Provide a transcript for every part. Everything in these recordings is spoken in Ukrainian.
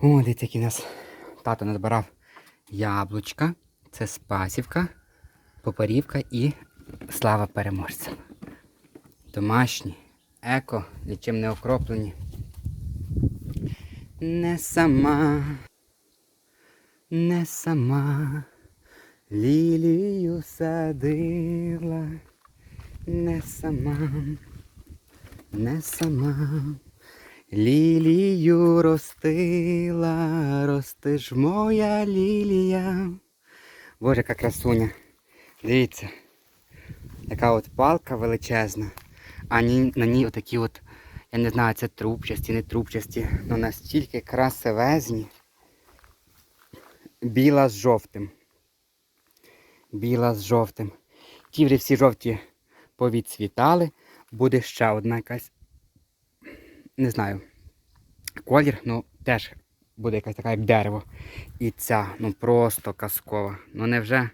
О, дивіться, який нас тато назбирав яблучка. Це спасівка, попарівка і слава переможцям. Домашні, еко, нічим не окроплені. Не сама, не сама лілію садила, не сама, не сама. Лілію ростила, рости ж моя лілія. Боже, яка красуня. Дивіться, яка от палка величезна, а на ній отакі от, я не знаю, це трубчасті, не трубчасті, але настільки красивезні. Біла з жовтим. Біла з жовтим. Ті всі жовті повідцвітали. Буде ще одна якась не знаю, колір, ну теж буде якась така, як дерево. І ця, ну просто казкова. Ну невже,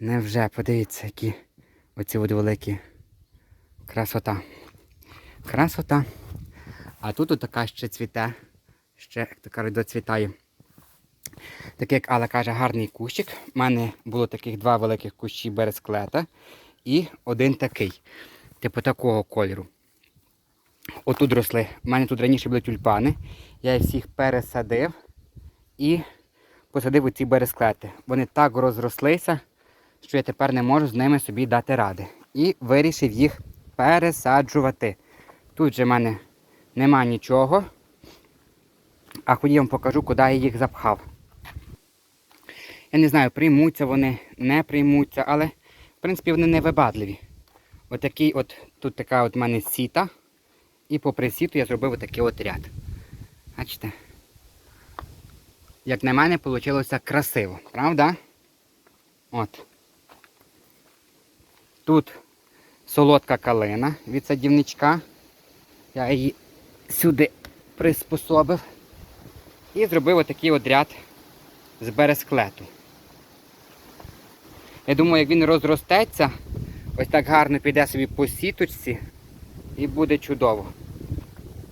невже, подивіться, які оці от великі красота. Красота. А тут от така ще цвіте, ще, як то кажуть, доцвітає. Такий, як Алла каже, гарний кущик. У мене було таких два великих кущі бересклета і один такий, типу такого кольору. Отут росли. У мене тут раніше були тюльпани. Я їх всіх пересадив і посадив у ці бересклети. Вони так розрослися, що я тепер не можу з ними собі дати ради. І вирішив їх пересаджувати. Тут же в мене нема нічого. А ходім покажу, куди я їх запхав. Я не знаю, приймуться вони, не приймуться, але в принципі вони не вибадливі. Отакий от, тут така от в мене сіта. І попри сіту я зробив отакий от ряд. Бачите? Як на мене, вийшло красиво, правда? От. Тут солодка калина від садівничка. Я її сюди приспособив. І зробив отакий от ряд з бересклету. Я думаю, як він розростеться, ось так гарно піде собі по сіточці. І буде чудово.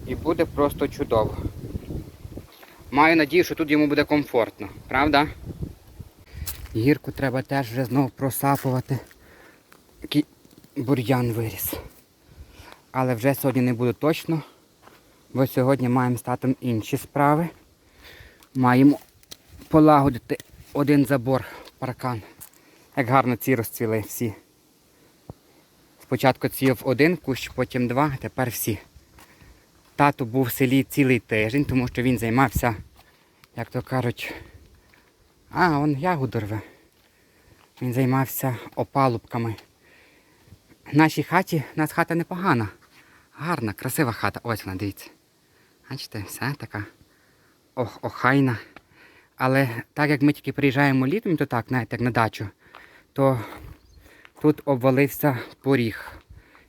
І буде просто чудово. Маю надію, що тут йому буде комфортно, правда? Гірку треба теж вже знову просапувати. Такий бур'ян виріс. Але вже сьогодні не буду точно, бо сьогодні маємо з татом інші справи. Маємо полагодити один забор паркан. Як гарно ці розцвіли всі. Спочатку ців один кущ, потім два, тепер всі. Тато був в селі цілий тиждень, тому що він займався, як то кажуть, а, он ягоду рве. Він займався опалубками. В нашій хаті, у нас хата непогана. Гарна, красива хата. Ось вона, дивіться. Бачите, все така ох, охайна. Але так як ми тільки приїжджаємо літом, то так, навіть як на дачу, то Тут обвалився поріг.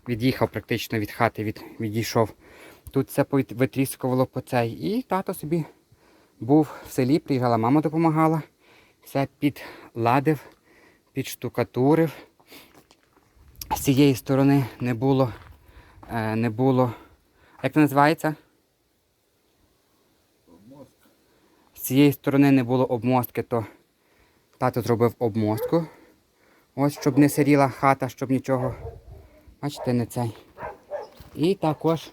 Від'їхав практично від хати, від, відійшов. Тут все витріскувало по цей. І тато собі був в селі, приїжджала, мама допомагала. Все підладив, підштукатурив. З цієї сторони не було, е, не було. Як це називається? З цієї сторони не було обмостки, то тато зробив обмостку. Ось, щоб не сиріла хата, щоб нічого. Бачите, не цей. І також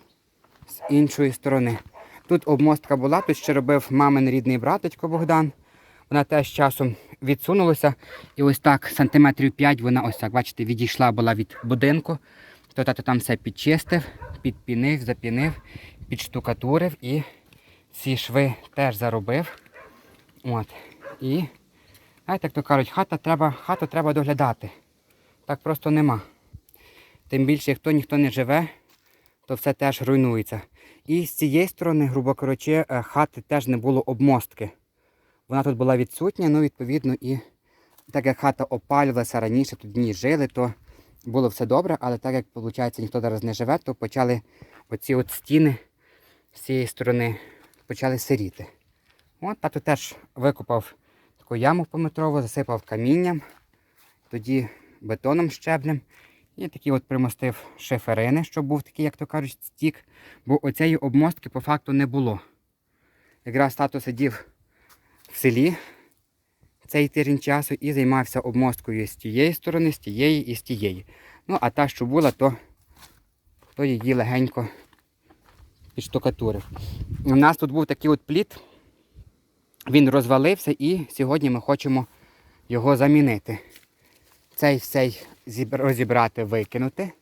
з іншої сторони. Тут обмостка була, тут ще робив мамин рідний братечко Богдан. Вона теж часом відсунулася. І ось так, сантиметрів 5 вона ось так, бачите, відійшла була від будинку. То тато там все підчистив, підпінив, запінив, підштукатурив і ці шви теж заробив. От. І Знаєте, як то кажуть, хата треба, хату треба доглядати. Так просто нема. Тим більше, якщо ніхто не живе, то все теж руйнується. І з цієї сторони, грубо кажучи, е, хати теж не було обмостки. Вона тут була відсутня, ну, відповідно, і так як хата опалювалася раніше, тут дні жили, то було все добре, але так як, виходить, ніхто зараз не живе, то почали оці от стіни з цієї сторони почали сиріти. От тато теж викопав таку яму пометрову, засипав камінням, тоді бетоном щеблем. І такий от примостив шиферини, щоб був такий, як то кажуть, стік. Бо оцієї обмостки по факту не було. Якраз тато сидів в селі цей тиждень часу і займався обмосткою з тієї сторони, з тієї і з тієї. Ну, а та, що була, то, то її легенько підштукатурив. У нас тут був такий от плід, він розвалився і сьогодні ми хочемо його замінити. Цей всей розібрати, викинути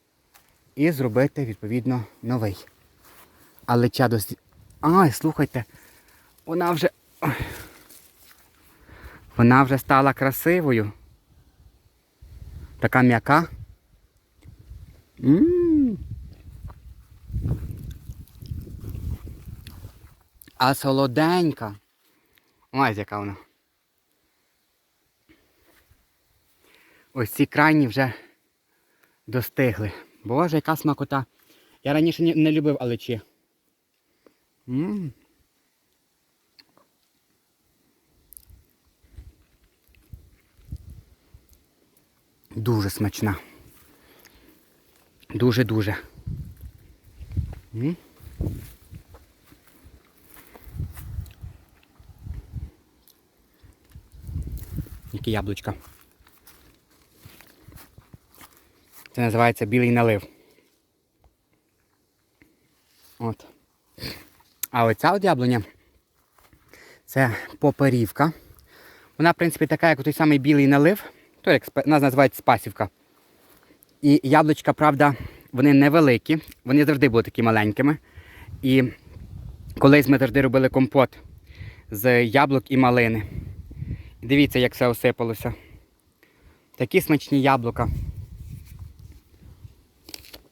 і зробити, відповідно, новий. Але чадо... з- Ай, слухайте, вона вже. Вона вже стала красивою. Така м'яка. А солоденька. Ось яка вона. Ось ці крайні вже достигли. Боже, яка смакота. Я раніше не любив алечі. М. Дуже смачна. Дуже-дуже. Які яблучка. Це називається білий налив. От. А оця от яблуня це поперівка. Вона, в принципі, така, як той самий білий налив. То як нас називають спасівка. І яблучка, правда, вони невеликі, вони завжди були такі маленькими. І колись ми завжди робили компот з яблук і малини. Дивіться, як все осипалося. Такі смачні яблука.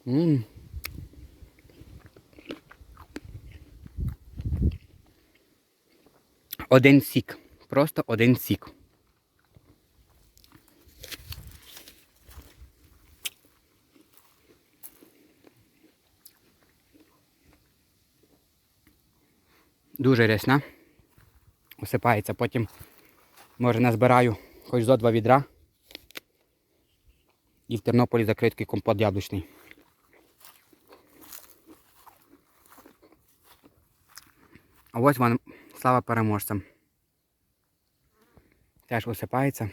м Один сік. Просто один сік. Дуже рясна. Осипається. Потім, може, назбираю хоч зо два відра. І в Тернополі закритий компот яблучний. А ось вам слава переможцям. Теж осипається.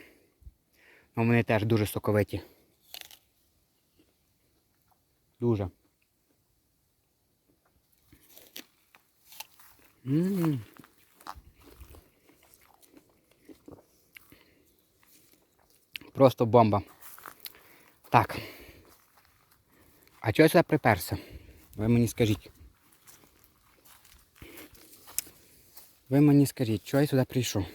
Ну, вони теж дуже соковиті. Дуже. М. Просто бомба. Так. А чого я сюди приперся? Ви мені скажіть. Ви мені скажіть, чого я сюди прийшов?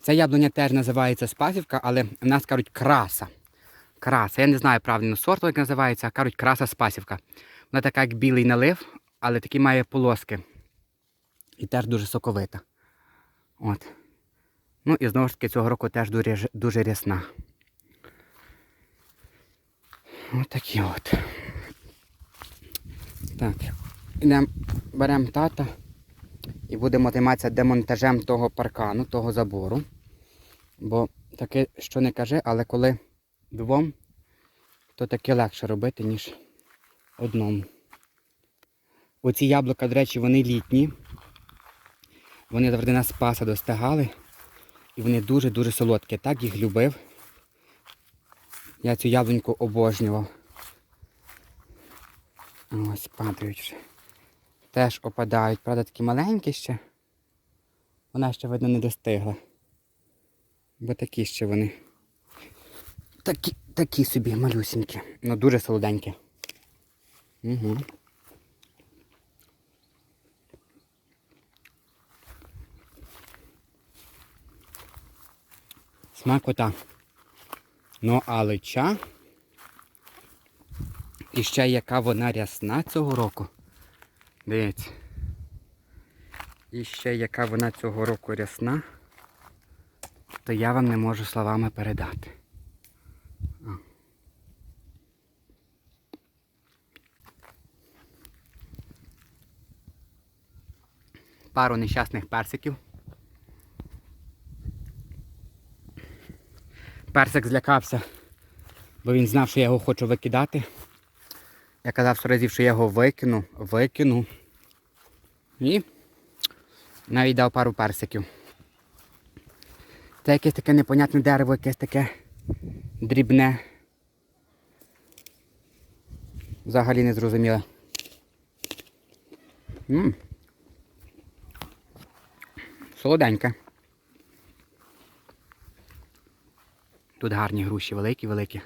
Ця яблуня теж називається спасівка, але в нас кажуть краса. Краса. Я не знаю правильно сорту, як називається, а кажуть краса спасівка. Вона така, як білий налив, але такі має полоски. І теж дуже соковита. От. Ну і знову ж таки цього року теж дуже, дуже рясна. Ось такі от. Так. Ідемо, беремо тата і будемо займатися демонтажем того паркану, того забору. Бо таке, що не каже, але коли двом, то таке легше робити, ніж одному. Оці яблука, до речі, вони літні. Вони завжди на спаса достигали. І вони дуже-дуже солодкі. Так їх любив. Я цю яблуньку обожнював. Ось падають вже. Теж опадають. Правда, такі маленькі ще. Вона ще, видно, не достигла. Бо такі ще вони. Такі, такі собі малюсінькі. Ну дуже солоденькі. Угу. Смакота. Ну, а лича. І ще яка вона рясна цього року. Дивіться. І ще яка вона цього року рясна, то я вам не можу словами передати. Пару нещасних персиків. Персик злякався, бо він знав, що я його хочу викидати. Я казав сто разів, що я його викину, викину. І Навіть дав пару персиків. Це якесь таке непонятне дерево, якесь таке дрібне. Взагалі не зрозуміле. М. Солоденьке. Тут гарні груші, великі-великі.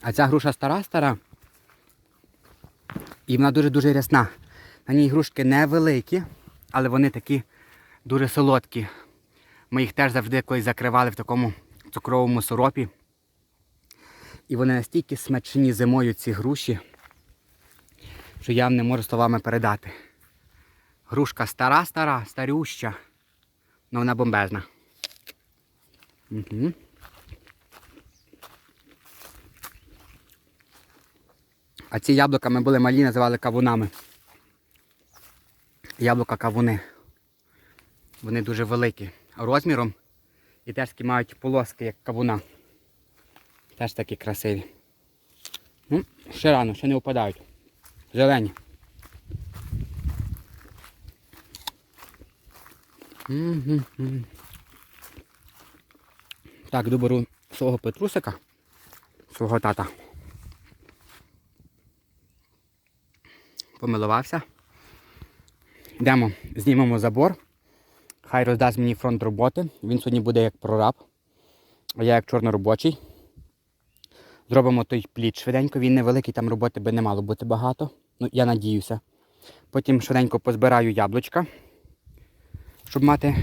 А ця груша стара-стара. І вона дуже-дуже рясна. На ній грушки невеликі, але вони такі дуже солодкі. Ми їх теж завжди колись закривали в такому цукровому сиропі. І вони настільки смачні зимою ці груші, що я не можу словами передати. Грушка стара-стара, старюща, але вона бомбезна. Угу. А ці яблука ми були малі, називали кавунами. Яблука кавуни. Вони дуже великі розміром і теж такі мають полоски, як кавуна. Теж такі красиві. Ну, ще рано, ще не впадають. Зелені. Так, доберу свого петрусика, свого тата. Помилувався. Йдемо, знімемо забор. Хай роздасть мені фронт роботи. Він сьогодні буде як прораб, а я як чорноробочий. Зробимо той плід швиденько, він невеликий, там роботи би не мало бути багато. Ну, я надіюся. Потім швиденько позбираю яблучка, щоб мати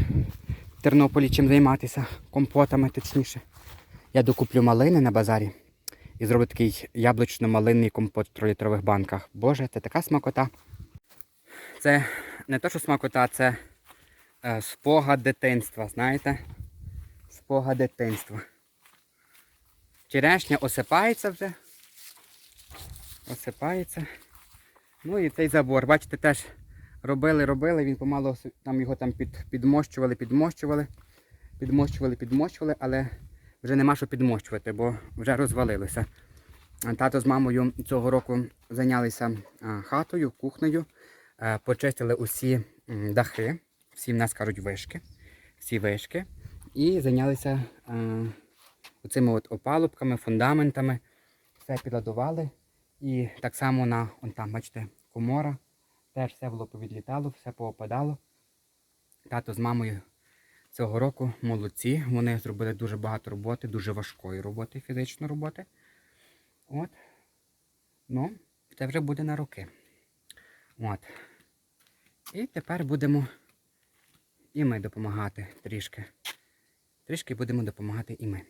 в Тернополі чим займатися, компотами точніше. Я докуплю малини на базарі і зроблю такий яблучно-малинний компот в 3-літрових банках. Боже, це така смакота. Це не то, що смакота, це е, спогад дитинства, знаєте? Спогад дитинства. Черешня осипається вже. Осипається. Ну і цей забор. Бачите, теж робили, робили, він помало там його там під, підмощували, підмощували, підмощували, підмощували, але вже нема що підмощувати, бо вже розвалилося. Тато з мамою цього року зайнялися хатою, кухнею, е, почистили усі дахи, всі в нас кажуть вишки, всі вишки, і зайнялися е, оцими от опалубками, фундаментами, все підладували. І так само на он там, бачите, комора, теж все було повідлітало, все поопадало. Тато з мамою цього року молодці. Вони зробили дуже багато роботи, дуже важкої роботи, фізичної роботи. От. Ну, це вже буде на роки. От. І тепер будемо і ми допомагати трішки. Трішки будемо допомагати і ми.